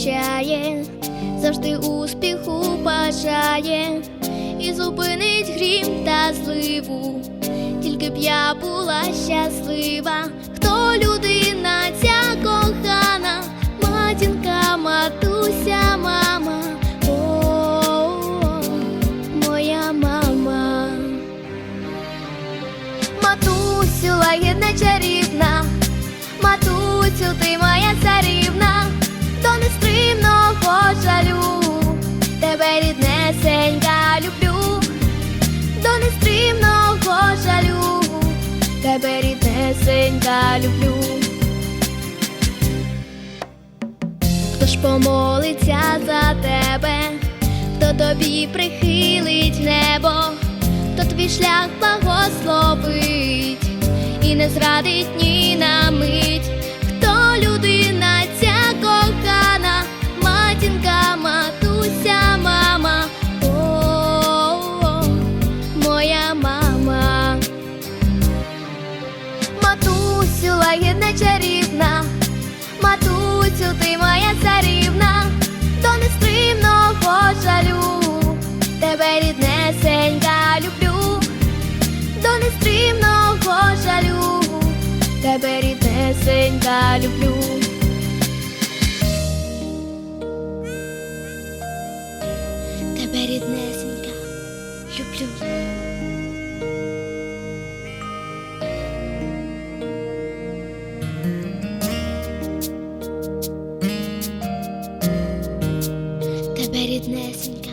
прощає, завжди успіху бажає і зупинить грім та зливу. Тільки б я була щаслива, хто людина ця кохана, матінка, матуся, мама, о, моя мама. Матусю, лагідна чарівна, матусю, ти моя царівна, до нестримного жалю, тебе ріднесенька люблю, до нестримного жалю, тебе ріднесенька люблю. Хто ж помолиться за тебе, хто тобі прихилить небо, хто твій шлях благословить і не зрадить ні на мить, нестримного жалю, тебе ріднесенька люблю. Тебе ріднесенька люблю. Тебе ріднесенька